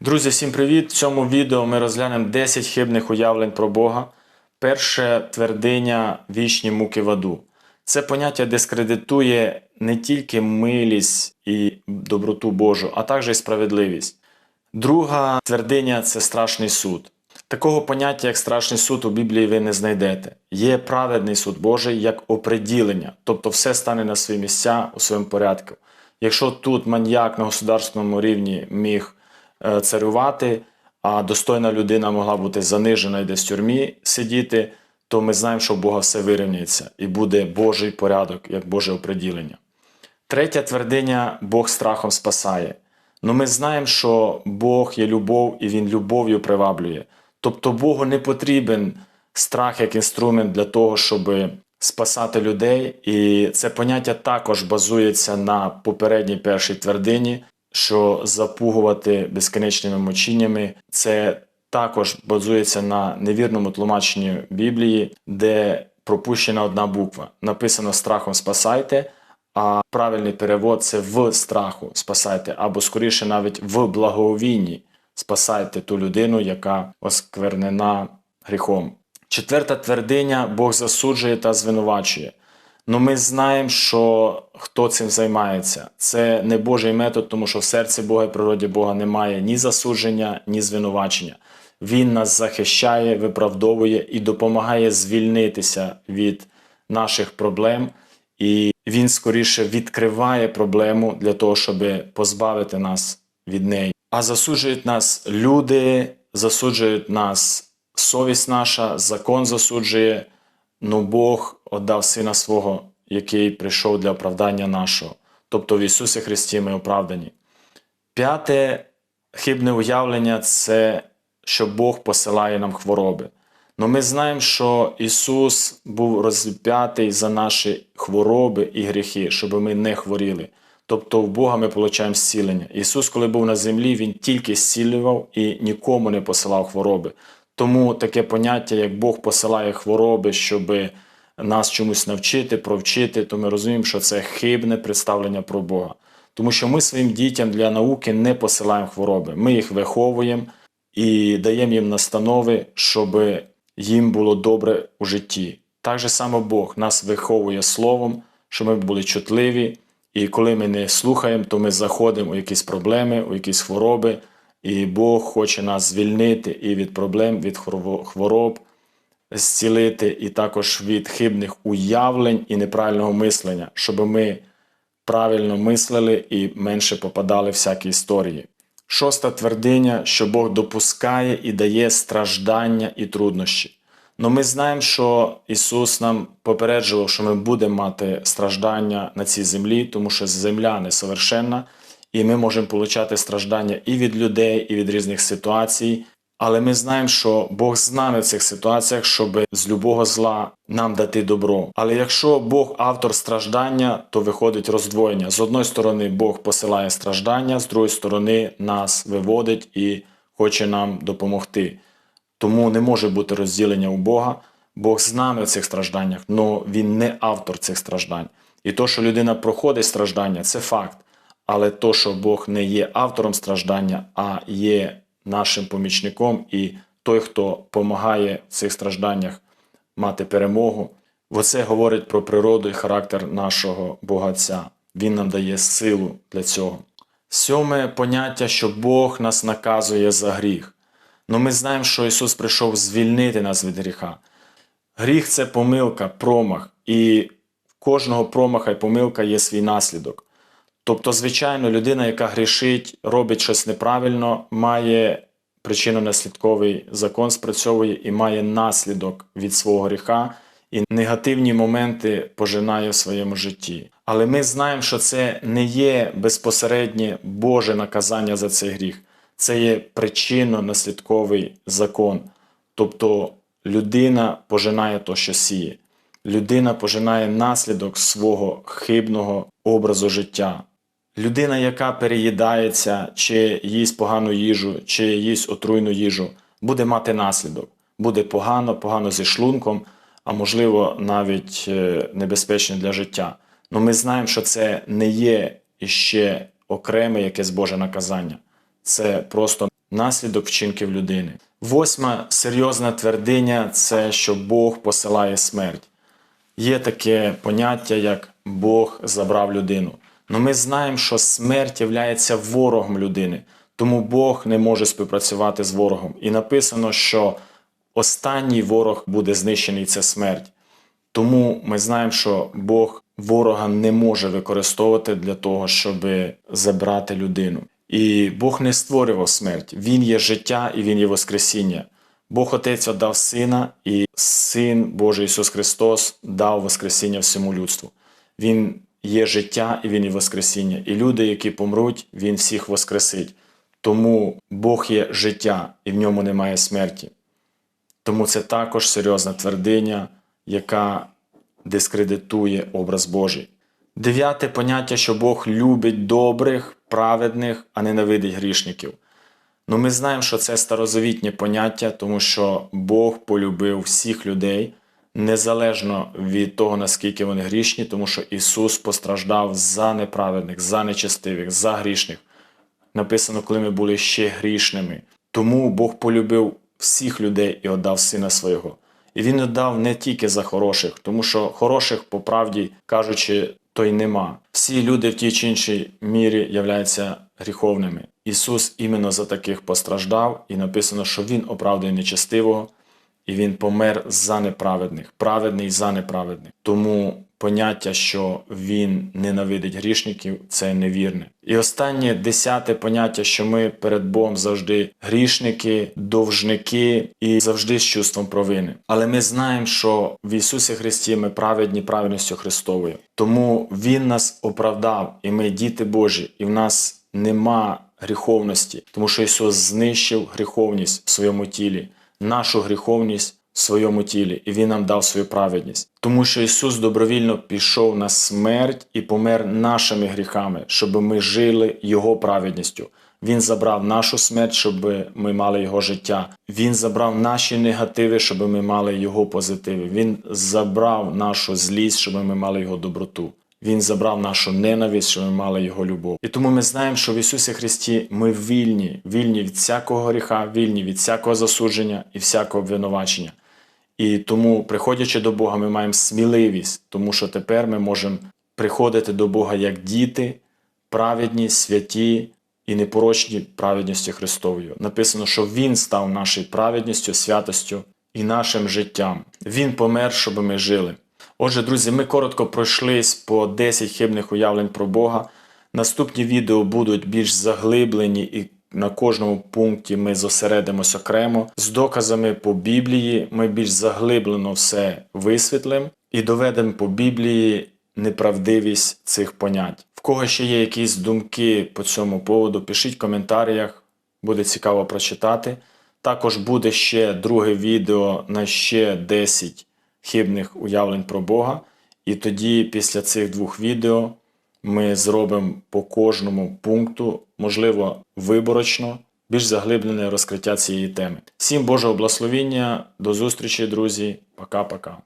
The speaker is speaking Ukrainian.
Друзі, всім привіт! В цьому відео ми розглянемо 10 хибних уявлень про Бога. Перше твердиня вічні муки в аду. Це поняття дискредитує не тільки милість і доброту Божу, а також і справедливість. Друга твердиня це страшний суд. Такого поняття, як страшний суд, у Біблії ви не знайдете. Є праведний суд Божий як оприділення, тобто все стане на свої місця у своєму порядку. Якщо тут маньяк на государственному рівні міг царювати, а достойна людина могла бути занижена і десь в тюрмі сидіти, то ми знаємо, що у Бога все вирівняється і буде Божий порядок, як Боже оприділення. Третя твердиня Бог страхом спасає. Ну ми знаємо, що Бог є любов і Він любов'ю приваблює. Тобто Богу не потрібен страх як інструмент для того, щоб спасати людей. І це поняття також базується на попередній першій твердині, що запугувати безкінечними мучіннями це також базується на невірному тлумаченні Біблії, де пропущена одна буква. Написано страхом спасайте, а правильний перевод це в страху спасайте, або скоріше навіть в благовінні спасайте ту людину, яка осквернена гріхом. Четверта твердиня Бог засуджує та звинувачує. Ну ми знаємо, що хто цим займається. Це не Божий метод, тому що в серці Бога і природі Бога немає ні засудження, ні звинувачення. Він нас захищає, виправдовує і допомагає звільнитися від наших проблем. І він скоріше відкриває проблему для того, щоб позбавити нас від неї. А засуджують нас люди, засуджують нас совість наша, закон засуджує. Ну Бог отдав Сина свого, який прийшов для оправдання нашого. Тобто в Ісусі Христі ми оправдані. П'яте хибне уявлення це, що Бог посилає нам хвороби. Ну ми знаємо, що Ісус був розп'ятий за наші хвороби і гріхи, щоб ми не хворіли. Тобто в Бога ми отримуємо зцілення. Ісус, коли був на землі, Він тільки зцілював і нікому не посилав хвороби. Тому таке поняття, як Бог посилає хвороби, щоб нас чомусь навчити, провчити, то ми розуміємо, що це хибне представлення про Бога. Тому що ми своїм дітям для науки не посилаємо хвороби. Ми їх виховуємо і даємо їм настанови, щоб їм було добре у житті. Так же само Бог нас виховує словом, щоб ми були чутливі, і коли ми не слухаємо, то ми заходимо у якісь проблеми, у якісь хвороби, і Бог хоче нас звільнити і від проблем, від хворо- хвороб, зцілити, і також від хибних уявлень і неправильного мислення, щоб ми правильно мислили і менше попадали всякі історії. Шоста твердиня, що Бог допускає і дає страждання і труднощі. Но ми знаємо, що Ісус нам попереджував, що ми будемо мати страждання на цій землі, тому що земля несовершенна, і ми можемо отримати страждання і від людей, і від різних ситуацій. Але ми знаємо, що Бог з нами в цих ситуаціях, щоб з любого зла нам дати добро. Але якщо Бог автор страждання, то виходить роздвоєння. З одної сторони, Бог посилає страждання, з другої сторони, нас виводить і хоче нам допомогти. Тому не може бути розділення у Бога. Бог з нами в цих стражданнях, але Він не автор цих страждань. І то, що людина проходить страждання, це факт. Але то, що Бог не є автором страждання, а є нашим помічником і той, хто допомагає в цих стражданнях мати перемогу, оце говорить про природу і характер нашого Бога Отця. Він нам дає силу для цього. Сьоме поняття, що Бог нас наказує за гріх. Ну ми знаємо, що Ісус прийшов звільнити нас від гріха. Гріх це помилка, промах, і в кожного промаха і помилка є свій наслідок. Тобто, звичайно, людина, яка грішить, робить щось неправильно, має причинно-наслідковий закон спрацьовує і має наслідок від свого гріха, і негативні моменти пожинає в своєму житті. Але ми знаємо, що це не є безпосереднє Боже наказання за цей гріх, це є причинно-наслідковий закон. Тобто людина пожинає то, що сіє. Людина пожинає наслідок свого хибного образу життя. Людина, яка переїдається, чи їсть погану їжу, чи їсть отруйну їжу, буде мати наслідок. Буде погано, погано зі шлунком, а можливо навіть е, небезпечно для життя. Але ми знаємо, що це не є іще окреме якесь Боже наказання. Це просто наслідок вчинків людини. Восьма серйозна твердиня це що Бог посилає смерть. Є таке поняття, як Бог забрав людину. Но ми знаємо, що смерть є ворогом людини, тому Бог не може співпрацювати з ворогом. І написано, що останній ворог буде знищений це смерть. Тому ми знаємо, що Бог ворога не може використовувати для того, щоб забрати людину. І Бог не створював смерть. Він є життя і Він є Воскресіння. Бог Отець отдав Сина, і Син Божий Ісус Христос дав Воскресіння всьому людству. Він є життя і Він є Воскресіння. І люди, які помруть, Він всіх воскресить. Тому Бог є життя, і в ньому немає смерті. Тому це також серйозна твердиня, яка дискредитує образ Божий. Дев'яте поняття, що Бог любить добрих, праведних, а ненавидить грішників. Ну, ми знаємо, що це старозавітнє поняття, тому що Бог полюбив всіх людей незалежно від того, наскільки вони грішні, тому що Ісус постраждав за неправедних, за нечестивих, за грішних. Написано, коли ми були ще грішними. Тому Бог полюбив всіх людей і віддав Сина Свого. І Він віддав не тільки за хороших, тому що хороших, по правді кажучи, то й нема. Всі люди в тій чи іншій мірі являються гріховними. Ісус іменно за таких постраждав, і написано, що Він оправдує нечестивого, і Він помер за неправедних, праведний за неправедних. Тому поняття, що Він ненавидить грішників, це невірне. І останнє десяте поняття, що ми перед Богом завжди грішники, довжники і завжди з чувством провини. Але ми знаємо, що в Ісусі Христі ми праведні праведністю Христовою. Тому Він нас оправдав, і ми діти Божі, і в нас нема гріховності, тому що Ісус знищив гріховність в своєму тілі, нашу гріховність в своєму тілі, і Він нам дав свою праведність. Тому що Ісус добровільно пішов на смерть і помер нашими гріхами, щоб ми жили Його праведністю. Він забрав нашу смерть, щоб ми мали його життя. Він забрав наші негативи, щоб ми мали його позитиви. Він забрав нашу злість, щоб ми мали його доброту. Він забрав нашу ненависть, щоб ми мали його любов. І тому ми знаємо, що в Ісусі Христі ми вільні, вільні від всякого гріха, вільні від всякого засудження і всякого обвинувачення. І тому, приходячи до Бога, ми маємо сміливість, тому що тепер ми можемо приходити до Бога як діти, праведні, святі і непорочні праведністю Христовою. Написано, що Він став нашою праведністю, святостю і нашим життям. Він помер, щоб ми жили. Отже, друзі, ми коротко пройшлись по 10 хибних уявлень про Бога. Наступні відео будуть більш заглиблені і на кожному пункті ми зосередимось окремо. З доказами по Біблії ми більш заглиблено все висвітлимо і доведемо по Біблії неправдивість цих понять. В кого ще є якісь думки по цьому поводу, пишіть в коментарях, буде цікаво прочитати. Також буде ще друге відео на ще 10 хибних уявлень про Бога. І тоді, після цих двох відео, ми зробимо по кожному пункту, можливо, виборочно, більш заглиблене розкриття цієї теми. Всім Божого благословіння, до зустрічі, друзі. Пока-пока.